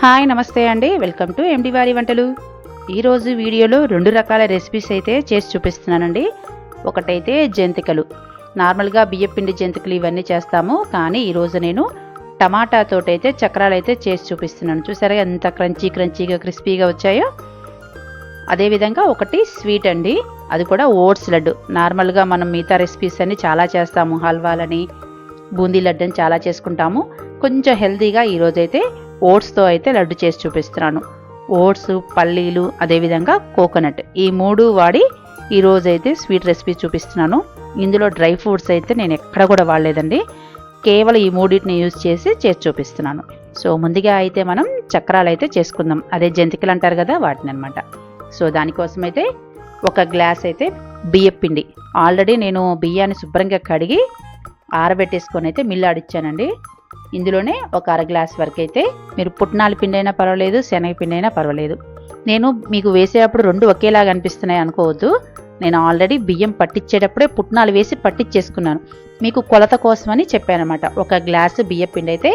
Hi నమస్తే అండి. Welcome to MD వారి వంటలు. ఈరోజు వీడియోలో రెండు రకాల రెసిపీస్ అయితే చేసి చూపిస్తున్నానండి. ఒకటైతే జంతికలు. నార్మల్గా బియ్యపిండి జంతికలు ఇవన్నీ చేస్తాము. కానీ ఈరోజు నేను టమాటాతోటైతే చక్రాలు అయితే చేసి చూపిస్తున్నాను. చూసారా ఎంత క్రంచీ క్రంచీగా క్రిస్పీగా వచ్చాయో? అదేవిధంగా ఒకటి స్వీట్ అండి. అది కూడా ఓట్స్ లడ్డు. నార్మల్గా మనం మిగతా రెసిపీస్ అన్ని చాలా చేస్తాము. హల్వాలని బూందీ లడ్డు అని చాలా చేసుకుంటాము. కొంచెం హెల్తీగా ఈరోజైతే ఓట్స్తో అయితే లడ్డు చేసి చూపిస్తున్నాను. ఓట్స్ పల్లీలు అదేవిధంగా కోకోనట్. ఈ మూడు వాడి ఈరోజైతే స్వీట్ రెసిపీ చూపిస్తున్నాను. ఇందులో డ్రై ఫ్రూట్స్ అయితే నేను ఎక్కడ కూడా వాడలేదండి. కేవలం ఈ మూడింటిని యూజ్ చేసి చేసి చూపిస్తున్నాను. సో ముందుగా అయితే మనం చక్రాలు అయితే చేసుకుందాం. అదే జంతికలు అంటారు కదా వాటిని అనమాట సో దానికోసం అయితే ఒక గ్లాస్ అయితే బియ్యం పిండి. ఆల్రెడీ నేను బియ్యాన్ని శుభ్రంగా కడిగి ఆరబెట్టేసుకొని అయితే మిల్లు ఆడిచ్చానండి. ఇందులోనే ఒక అర గ్లాస్ వరకు అయితే మీరు పుట్నాల పిండి అయినా పర్వాలేదు శనగ పిండి అయినా పర్వాలేదు. నేను మీకు వేసేటప్పుడు రెండు ఒకేలాగా అనిపిస్తున్నాయి అనుకోవద్దు. నేను ఆల్రెడీ బియ్యం పట్టించేటప్పుడే పుట్నాలు వేసి పట్టించేసుకున్నాను మీకు కొలత కోసమని చెప్పానమాట. ఒక గ్లాసు బియ్యం పిండి అయితే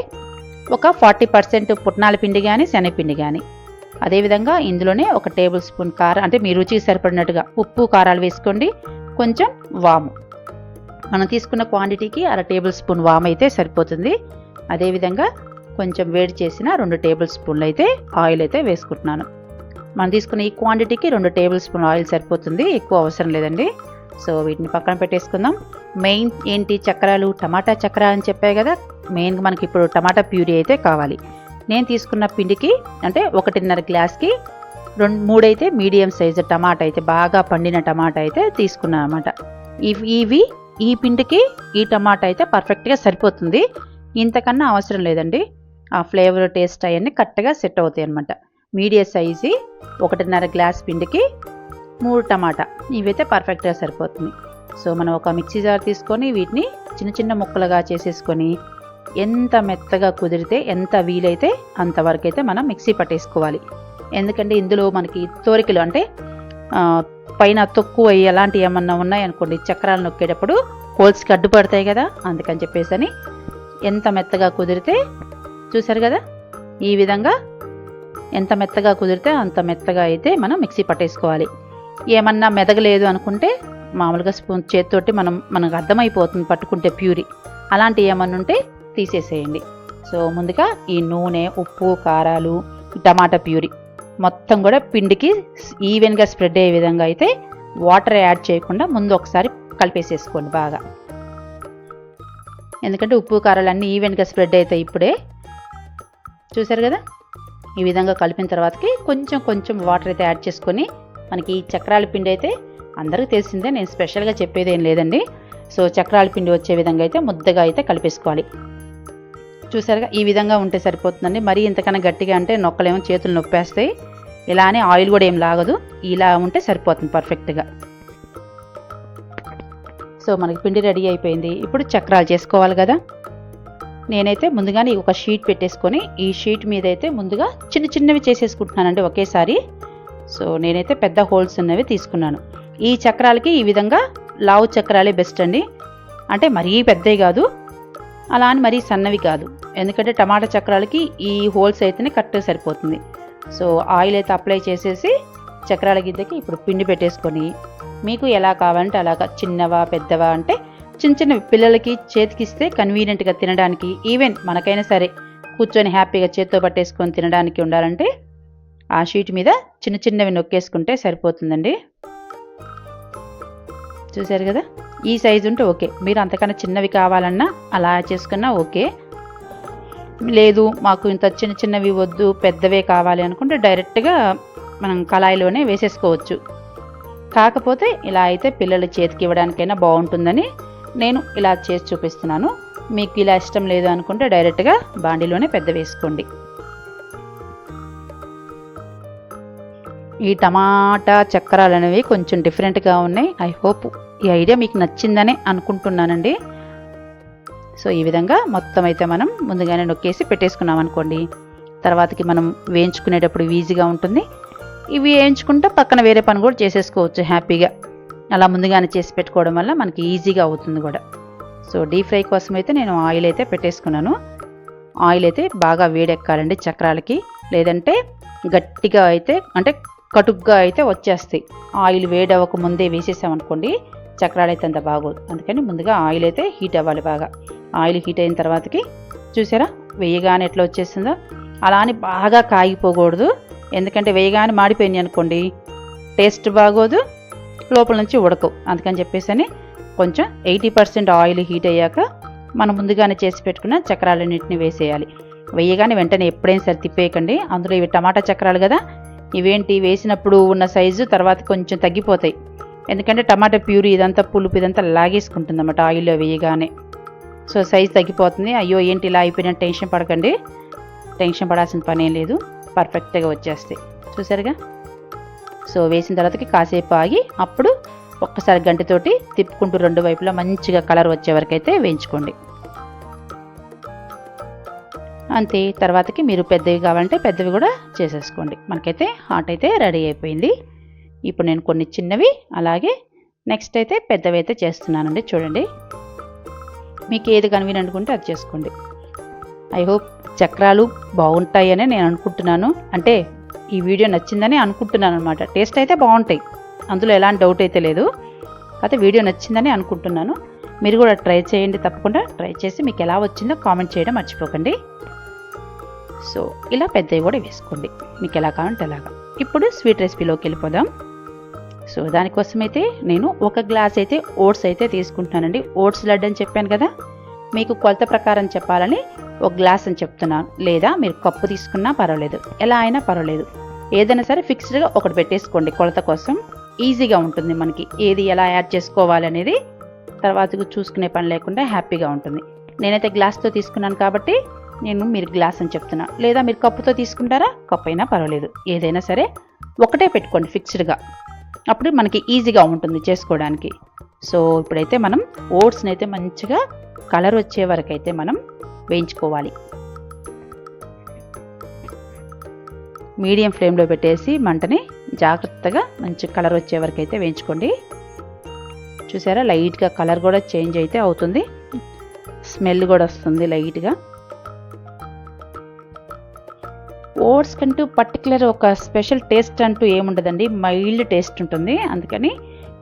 ఒక ఫార్టీ పర్సెంట్ పుట్నాల పిండి కానీ శనగపిండి కానీ అదేవిధంగా ఇందులోనే ఒక టేబుల్ స్పూన్ కారం అంటే మీ రుచికి సరిపడినట్టుగా ఉప్పు కారాలు వేసుకోండి. కొంచెం వాము. మనం తీసుకున్న క్వాంటిటీకి అర టేబుల్ స్పూన్ వామ్ అయితే సరిపోతుంది. అదేవిధంగా కొంచెం వేడి చేసిన రెండు టేబుల్ స్పూన్లు అయితే ఆయిల్ అయితే వేసుకుంటున్నాను. మనం తీసుకున్న ఈ క్వాంటిటీకి రెండు టేబుల్ స్పూన్ ఆయిల్ సరిపోతుంది ఎక్కువ అవసరం లేదండి. సో వీటిని పక్కన పెట్టేసుకుందాం. మెయిన్ ఏంటి చక్రాలు? టమాటా చక్ర అని చెప్పాయి కదా మెయిన్గా మనకి ఇప్పుడు టమాటా ప్యూరీ అయితే కావాలి. నేను తీసుకున్న పిండికి అంటే ఒకటిన్నర గ్లాస్కి రెండు మూడైతే మీడియం సైజు టమాటా అయితే బాగా పండిన టమాటా అయితే తీసుకున్నాను అనమాట ఇవి ఇవి ఈ పిండికి ఈ టమాటా అయితే పర్ఫెక్ట్గా సరిపోతుంది. ఇంతకన్నా అవసరం లేదండి. ఆ ఫ్లేవర్ టేస్ట్ అవన్నీ కరెక్ట్గా సెట్ అవుతాయి అనమాట మీడియం సైజు ఒకటిన్నర గ్లాస్ పిండికి మూడు టమాటా. ఇవైతే పర్ఫెక్ట్గా సరిపోతుంది. సో మనం ఒక మిక్సీ జార్ తీసుకొని వీటిని చిన్న చిన్న ముక్కలుగా చేసేసుకొని ఎంత మెత్తగా కుదిరితే ఎంత వీలైతే అంతవరకు అయితే మనం మిక్సీ పట్టేసుకోవాలి. ఎందుకంటే ఇందులో మనకి తోరికలు అంటే పైన తొక్కు అయ్యి అలాంటివి ఏమన్నా ఉన్నాయనుకోండి చక్రాలు నొక్కేటప్పుడు హోల్స్కి అడ్డుపడతాయి కదా అందుకని చెప్పేసి అని ఎంత మెత్తగా కుదిరితే చూసారు కదా? ఈ విధంగా ఎంత మెత్తగా కుదిరితే అంత మెత్తగా అయితే మనం మిక్సీ పట్టేసుకోవాలి. ఏమన్నా మెదగలేదు అనుకుంటే మామూలుగా స్పూన్ చేతితోటి మనం మనకు అర్థమైపోతుంది పట్టుకుంటే ప్యూరీ. అలాంటి ఏమన్నా ఉంటే తీసేసేయండి. సో ముందుగా ఈ నూనె ఉప్పు కారాలు టమాటా ప్యూరీ మొత్తం కూడా పిండికి ఈవెన్గా స్ప్రెడ్ అయ్యే విధంగా అయితే వాటర్ యాడ్ చేయకుండా ముందు ఒకసారి కలిపేసేసుకోండి బాగా. ఎందుకంటే ఉప్పు కారాలు అన్నీ ఈవెన్గా స్ప్రెడ్ అవుతాయి ఇప్పుడే. చూసారు కదా? ఈ విధంగా కలిపిన తర్వాతకి కొంచెం కొంచెం వాటర్ అయితే యాడ్ చేసుకొని మనకి ఈ చక్రాల పిండి అయితే అందరికీ తెలిసిందే నేను స్పెషల్గా చెప్పేది ఏం లేదండి. సో చక్రాల పిండి వచ్చే విధంగా అయితే ముద్దగా అయితే కలిపేసుకోవాలి. చూసారుగా ఈ విధంగా ఉంటే సరిపోతుందండి. మరీ ఇంతకన్నా గట్టిగా అంటే నొక్కలేమో చేతులు నొప్పేస్తాయి. ఇలానే ఆయిల్ కూడా ఏం లాగదు. ఇలా ఉంటే సరిపోతుంది పర్ఫెక్ట్గా. సో మనకి పిండి రెడీ అయిపోయింది. ఇప్పుడు చక్రాలు చేసుకోవాలి కదా. నేనైతే ముందుగానే ఒక షీట్ పెట్టేసుకొని ఈ షీట్ మీద అయితే ముందుగా చిన్న చిన్నవి చేసేసుకుంటున్నానండి ఒకేసారి. సో నేనైతే పెద్ద హోల్స్ ఉన్నవి తీసుకున్నాను. ఈ చక్రాలకి ఈ విధంగా లావు చక్రాలే బెస్ట్ అండి. అంటే మరీ పెద్దవి కాదు అలా అని మరీ సన్నవి కాదు. ఎందుకంటే టమాటా చక్రాలకి ఈ హోల్స్ అయితేనే కరెక్ట్గా సరిపోతుంది. సో ఆయిల్ అయితే అప్లై చేసేసి చక్రాల గిద్దకి ఇప్పుడు పిండి పెట్టేసుకొని మీకు ఎలా కావాలంటే అలాగా చిన్నవా పెద్దవా అంటే చిన్న చిన్న పిల్లలకి చేతికిస్తే కన్వీనియంట్గా తినడానికి ఈవెన్ మనకైనా సరే కూర్చొని హ్యాపీగా చేత్తో పట్టేసుకొని తినడానికి ఉండాలంటే ఆ షీట్ మీద చిన్న చిన్నవి నొక్కేసుకుంటే సరిపోతుందండి. చూసారు కదా? ఈ సైజు ఉంటే ఓకే. మీరు అంతకన్నా చిన్నవి కావాలన్నా అలా చేసుకున్నా ఓకే. లేదు మాకు ఇంత చిన్న చిన్నవి వద్దు పెద్దవే కావాలి అనుకుంటే డైరెక్ట్గా మనం కళాయిలోనే వేసేసుకోవచ్చు. కాకపోతే ఇలా అయితే పిల్లల చేతికి ఇవ్వడానికైనా బాగుంటుందని నేను ఇలా చేసి చూపిస్తున్నాను. మీకు ఇలా ఇష్టం లేదు అనుకుంటే డైరెక్ట్గా బాండీలోనే పెద్ద వేసుకోండి. ఈ టమాటా చక్రాలు అనేవి కొంచెం డిఫరెంట్గా ఉన్నాయి. ఐ హోప్ ఈ ఐడియా మీకు నచ్చిందనే అనుకుంటున్నానండి. సో ఈ విధంగా మొత్తం అయితే మనం ముందుగానే నొక్కేసి పెట్టేసుకున్నాం అనుకోండి తర్వాతకి మనం వేయించుకునేటప్పుడు ఈజీగా ఉంటుంది. ఇవి వేయించుకుంటే పక్కన వేరే పని కూడా చేసేసుకోవచ్చు హ్యాపీగా. అలా ముందుగానే చేసి పెట్టుకోవడం వల్ల మనకి ఈజీగా అవుతుంది కూడా. సో డీప్ ఫ్రై కోసం అయితే నేను ఆయిల్ అయితే పెట్టేసుకున్నాను. ఆయిల్ అయితే బాగా వేడెక్కాలండి చక్రాలకి. లేదంటే గట్టిగా అయితే అంటే కటుగ్గా అయితే వచ్చేస్తాయి. ఆయిల్ వేడి అవ్వక ముందే వేసేసామనుకోండి చక్రాలు అయితే అంత బాగోదు అందుకని ముందుగా ఆయిల్ అయితే హీట్ అవ్వాలి బాగా. ఆయిల్ హీట్ అయిన తర్వాతకి చూసారా? వేయగానే ఎట్లా వచ్చేసిందో అలా అని బాగా కాగిపోకూడదు. ఎందుకంటే వేయగానే మాడిపోయింది అనుకోండి టేస్ట్ బాగోదు లోపల నుంచి ఉడకవు. అందుకని చెప్పేసి అని కొంచెం ఎయిటీ పర్సెంట్ ఆయిల్ హీట్ అయ్యాక మనం ముందుగానే చేసి పెట్టుకున్న చక్రాలన్నింటినీ వేసేయాలి. వేయగానే వెంటనే ఎప్పుడైనా సరే తిప్పేయకండి. అందులో ఇవి టమాటా చక్రాలు కదా ఇవేంటి? వేసినప్పుడు ఉన్న సైజు తర్వాత కొంచెం తగ్గిపోతాయి. ఎందుకంటే టమాటా ప్యూరీ ఇదంతా పులుపు ఇదంతా లాగేసుకుంటుంది అన్నమాట ఆయిల్లో వేయగానే. సో సైజు తగ్గిపోతుంది. అయ్యో ఏంటి ఇలా అయిపోయిన టెన్షన్ పడకండి. టెన్షన్ పడాల్సిన పని ఏం లేదు. పర్ఫెక్ట్గా వచ్చేస్తాయి. చూసారుగా? సో వేసిన తర్వాతకి కాసేపు ఆగి అప్పుడు ఒక్కసారి గంటతోటి తిప్పుకుంటూ రెండు వైపులా మంచిగా కలర్ వచ్చే వరకు అయితే వేయించుకోండి. అంతే తర్వాతకి మీరు పెద్దవి కావాలంటే పెద్దవి కూడా చేసేసుకోండి. మనకైతే హాట్ అయితే రెడీ అయిపోయింది. ఇప్పుడు నేను కొన్ని చిన్నవి అలాగే నెక్స్ట్ అయితే పెద్దవి అయితే చేస్తున్నానండి. చూడండి. మీకు ఏది కన్వీనియంట్ అనుకుంటే అది చేసుకోండి. ఐ హోప్ చక్రాలు బాగుంటాయని నేను అనుకుంటున్నాను. అంటే ఈ వీడియో నచ్చిందని అనుకుంటున్నాను అనమాట టేస్ట్ అయితే బాగుంటాయి. అందులో ఎలాంటి డౌట్ అయితే లేదు. అయితే వీడియో నచ్చిందని అనుకుంటున్నాను. మీరు కూడా ట్రై చేయండి తప్పకుండా. ట్రై చేసి మీకు ఎలా వచ్చిందో కామెంట్ చేయడం మర్చిపోకండి. సో ఇలా పెద్దవి కూడా వేసుకోండి. మీకు ఎలా కావాలంటే అలాగా. ఇప్పుడు స్వీట్ రెసిపీలోకి వెళ్ళిపోదాం. సో దానికోసం అయితే నేను ఒక గ్లాస్ అయితే ఓట్స్ అయితే తీసుకుంటున్నానండి. ఓట్స్ లడ్డు అని చెప్పాను కదా. మీకు కొలత ప్రకారం చెప్పాలని ఒక గ్లాస్ అని చెప్తున్నాను లేదా మీరు కప్పు తీసుకున్నా పర్వాలేదు. ఎలా అయినా పర్వాలేదు. ఏదైనా సరే ఫిక్స్డ్గా ఒకటి పెట్టేసుకోండి. కొలత కోసం ఈజీగా ఉంటుంది మనకి. ఏది ఎలా యాడ్ చేసుకోవాలనేది తర్వాత చూసుకునే పని లేకుండా హ్యాపీగా ఉంటుంది. నేనైతే గ్లాస్తో తీసుకున్నాను కాబట్టి నేను మీరు గ్లాస్ అని చెప్తున్నా. లేదా మీరు కప్పుతో తీసుకుంటారా? కప్పు అయినా పర్వాలేదు. ఏదైనా సరే ఒకటే పెట్టుకోండి ఫిక్స్డ్గా అప్పుడు మనకి ఈజీగా ఉంటుంది చేసుకోవడానికి. సో ఇప్పుడైతే మనం ఓట్స్ని అయితే మంచిగా కలర్ వచ్చే వరకు అయితే మనం వేయించుకోవాలి. మీడియం ఫ్లేమ్లో పెట్టేసి మంటని జాగ్రత్తగా మంచి కలర్ వచ్చే వరకు అయితే వేయించుకోండి. చూసారా? లైట్గా కలర్ కూడా చేంజ్ అయితే అవుతుంది. స్మెల్ కూడా వస్తుంది లైట్గా. ఓట్స్ కంటూ పర్టికులర్ ఒక స్పెషల్ టేస్ట్ అంటూ ఏముండదండి. మైల్డ్ టేస్ట్ ఉంటుంది. అందుకని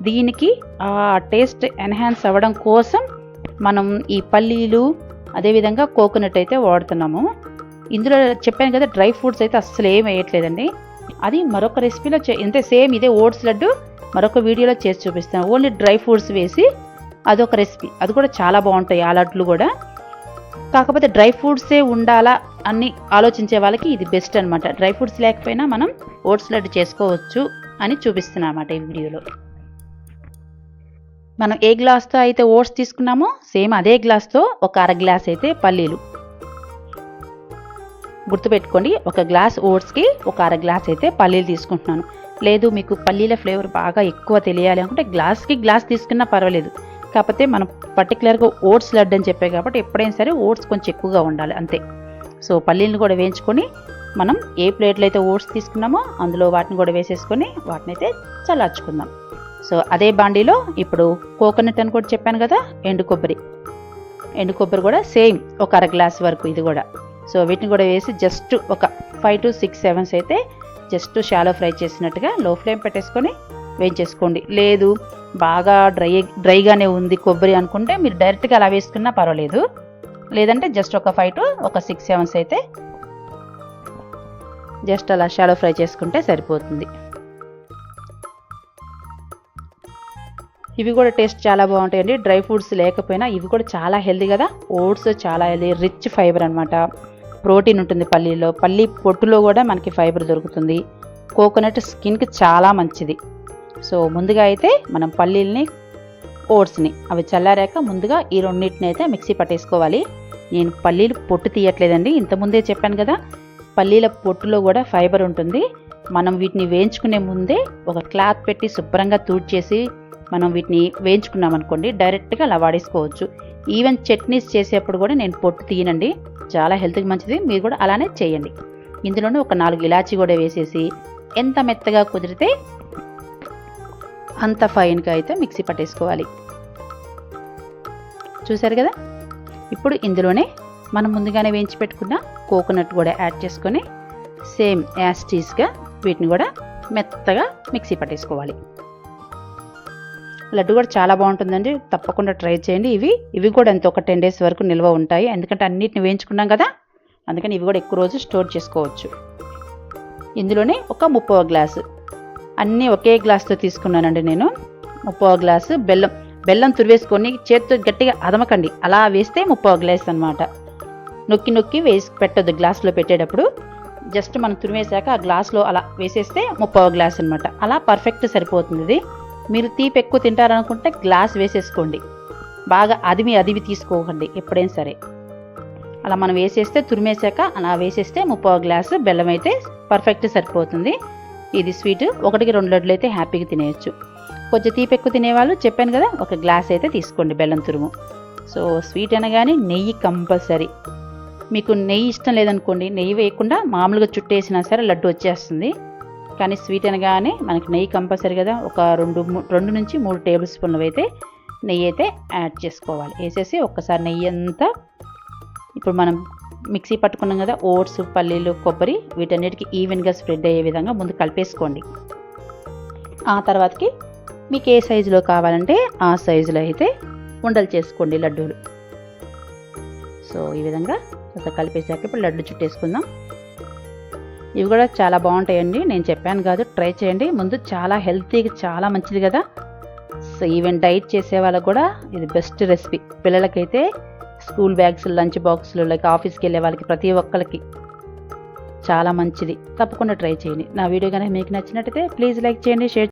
దీనికి ఆ టేస్ట్ ఎన్హాన్స్ అవ్వడం కోసం మనం ఈ పల్లీలు అదేవిధంగా కోకోనట్ అయితే వాడుతున్నాము. ఇందులో చెప్పాను కదా డ్రై ఫ్రూట్స్ అయితే అస్సలు ఏం వేయట్లేదండి. అది మరొక రెసిపీలో చే ఇంతే సేమ్ ఇదే ఓట్స్ లడ్డు మరొక వీడియోలో చేసి చూపిస్తాను. ఓన్లీ డ్రై ఫ్రూట్స్ వేసి అదొక రెసిపీ. అది కూడా చాలా బాగుంటాయి ఆ లడ్లు కూడా. కాకపోతే డ్రై ఫ్రూట్సే ఉండాలా అని ఆలోచించే వాళ్ళకి ఇది బెస్ట్ అనమాట డ్రై ఫ్రూట్స్ లేకపోయినా మనం ఓట్స్ లడ్డు చేసుకోవచ్చు అని చూపిస్తున్నాను అన్నమాట ఈ వీడియోలో. మనం ఏ గ్లాస్తో అయితే ఓట్స్ తీసుకున్నామో సేమ్ అదే గ్లాస్తో ఒక అర గ్లాస్ అయితే పల్లీలు. గుర్తుపెట్టుకోండి ఒక గ్లాస్ ఓట్స్కి ఒక అర గ్లాస్ అయితే పల్లీలు తీసుకుంటున్నాను. లేదు మీకు పల్లీల ఫ్లేవర్ బాగా ఎక్కువ తెలియాలి అనుకుంటే గ్లాస్కి గ్లాస్ తీసుకున్నా పర్వాలేదు. కాకపోతే మనం పర్టికులర్గా ఓట్స్ లడ్డు అని చెప్పే కాబట్టి ఎప్పుడైనా సరే ఓట్స్ కొంచెం ఎక్కువగా ఉండాలి అంతే. సో పల్లీలను కూడా వేయించుకొని మనం ఏ ప్లేట్లో అయితే ఓట్స్ తీసుకున్నామో అందులో వాటిని కూడా వేసేసుకొని వాటిని అయితే చల్లార్చుకుందాం. సో అదే బాండీలో ఇప్పుడు కోకోనట్ అని కూడా చెప్పాను కదా ఎండు కొబ్బరి. ఎండు కొబ్బరి కూడా సేమ్ ఒక అర గ్లాస్ వరకు ఇది కూడా. సో వీటిని కూడా వేసి జస్ట్ ఒక ఫైవ్ టు సిక్స్ సెవెన్స్ అయితే జస్ట్ షాలో ఫ్రై చేసినట్టుగా లో ఫ్లేమ్ పెట్టేసుకొని వేయించేసుకోండి. లేదు బాగా డ్రై డ్రైగానే ఉంది కొబ్బరి అనుకుంటే మీరు డైరెక్ట్గా అలా వేసుకున్నా పర్వాలేదు. లేదంటే జస్ట్ ఒక ఫైవ్ టు ఒక సిక్స్ సెవెన్స్ అయితే జస్ట్ అలా షాలో ఫ్రై చేసుకుంటే సరిపోతుంది. ఇవి కూడా టేస్ట్ చాలా బాగుంటాయండి. డ్రై ఫ్రూట్స్ లేకపోయినా ఇవి కూడా చాలా హెల్దీ కదా. ఓట్స్ చాలా హెల్దీ రిచ్ ఫైబర్ అనమాట ప్రోటీన్ ఉంటుంది పల్లీలో. పల్లీ పొట్టులో కూడా మనకి ఫైబర్ దొరుకుతుంది. కోకోనట్ స్కిన్కి చాలా మంచిది. సో ముందుగా అయితే మనం పల్లీల్ని ఓట్స్ని అవి చల్లారాక ముందుగా ఈ రెండింటిని అయితే మిక్సీ పట్టేసుకోవాలి. నేను పల్లీలు పొట్టు తీయట్లేదండి. ఇంతకుముందే చెప్పాను కదా. పల్లీల పొట్టులో కూడా ఫైబర్ ఉంటుంది. మనం వీటిని వేయించుకునే ముందే ఒక క్లాత్ పెట్టి శుభ్రంగా తూడ్చేసి మనం వీటిని వేయించుకున్నాం అనుకోండి డైరెక్ట్గా అలా వాడేసుకోవచ్చు. ఈవెన్ చట్నీస్ చేసేప్పుడు కూడా నేను పొట్టు తీయనండి. చాలా హెల్త్కి మంచిది. మీరు కూడా అలానే చేయండి. ఇందులోనే ఒక నాలుగు ఇలాచీ కూడా వేసేసి ఎంత మెత్తగా కుదిరితే అంత ఫైన్గా అయితే మిక్సీ పట్టేసుకోవాలి. చూసారు కదా? ఇప్పుడు ఇందులోనే మనం ముందుగానే వేయించి పెట్టుకున్న కోకోనట్ కూడా యాడ్ చేసుకొని సేమ్ యాస్టీస్గా వీటిని కూడా మెత్తగా మిక్సీ పట్టేసుకోవాలి. లడ్డు కూడా చాలా బాగుంటుందండి. తప్పకుండా ట్రై చేయండి. ఇవి ఇవి కూడా ఎంత ఒక టెన్ డేస్ వరకు నిల్వ ఉంటాయి. ఎందుకంటే అన్నిటిని వేయించుకున్నాం కదా? అందుకని ఇవి కూడా ఎక్కువ రోజు స్టోర్ చేసుకోవచ్చు. ఇందులోనే ఒక ముప్పవ గ్లాసు అన్నీ ఒకే గ్లాస్తో తీసుకున్నానండి నేను. ముప్పవ గ్లాసు బెల్లం బెల్లం తురివేసుకొని చేతితో గట్టిగా అదమకండి. అలా వేస్తే ముప్పవ గ్లాస్ అనమాట నొక్కి నొక్కి వేసి పెట్టద్దు గ్లాస్లో పెట్టేటప్పుడు. జస్ట్ మనం తురివేశాక ఆ గ్లాస్లో అలా వేసేస్తే ముప్పవ గ్లాస్ అనమాట అలా పర్ఫెక్ట్ సరిపోతుంది ఇది. మీరు తీపి ఎక్కువ తింటారనుకుంటే గ్లాస్ వేసేసుకోండి. బాగా అదిమి అదిమి తీసుకోకండి ఎప్పుడైనా సరే. అలా మనం వేసేస్తే తురిమేసాక అలా వేసేస్తే ముప్పై గ్లాసు బెల్లం అయితే పర్ఫెక్ట్ సరిపోతుంది. ఇది స్వీట్ ఒకటికి రెండు లడ్లు అయితే హ్యాపీగా తినేయచ్చు. కొంచెం తీపి ఎక్కువ తినేవాళ్ళు చెప్పాను కదా ఒక గ్లాస్ అయితే తీసుకోండి బెల్లం తురుము. సో స్వీట్ అనగానే నెయ్యి కంపల్సరీ. మీకు నెయ్యి ఇష్టం లేదనుకోండి నెయ్యి వేయకుండా మామూలుగా చుట్టేసినా సరే లడ్డు వచ్చేస్తుంది. కానీ స్వీట్ అనగానే మనకి నెయ్యి కంపల్సరీ కదా. ఒక రెండు రెండు నుంచి మూడు టేబుల్ స్పూన్లు అయితే నెయ్యి అయితే యాడ్ చేసుకోవాలి. వేసేసి ఒక్కసారి నెయ్యి అంతా ఇప్పుడు మనం మిక్సీ పట్టుకున్నాం కదా ఓట్స్ పల్లీలు కొబ్బరి వీటన్నిటికీ ఈవెన్గా స్ప్రెడ్ అయ్యే విధంగా ముందు కలిపేసుకోండి. ఆ తర్వాతకి మీకు ఏ సైజులో కావాలంటే ఆ సైజులో అయితే ఉండలు చేసుకోండి లడ్డూలు. సో ఈ విధంగా కొంచెం కలిపేసాక ఇప్పుడు లడ్డు చుట్టేసుకుందాం. ఇవి కూడా చాలా బాగుంటాయండి. నేను చెప్పాను కాదు ట్రై చేయండి. ముందు చాలా హెల్తీగా చాలా మంచిది కదా. సో ఈవెన్ డైట్ చేసే వాళ్ళకు కూడా ఇది బెస్ట్ రెసిపీ. పిల్లలకైతే స్కూల్ బ్యాగ్స్ లంచ్ బాక్సులు లైక్ ఆఫీస్కి వెళ్ళే వాళ్ళకి ప్రతి ఒక్కరికి చాలా మంచిది. తప్పకుండా ట్రై చేయండి. నా వీడియో కనుక మీకు నచ్చినట్టయితే ప్లీజ్ లైక్ చేయండి షేర్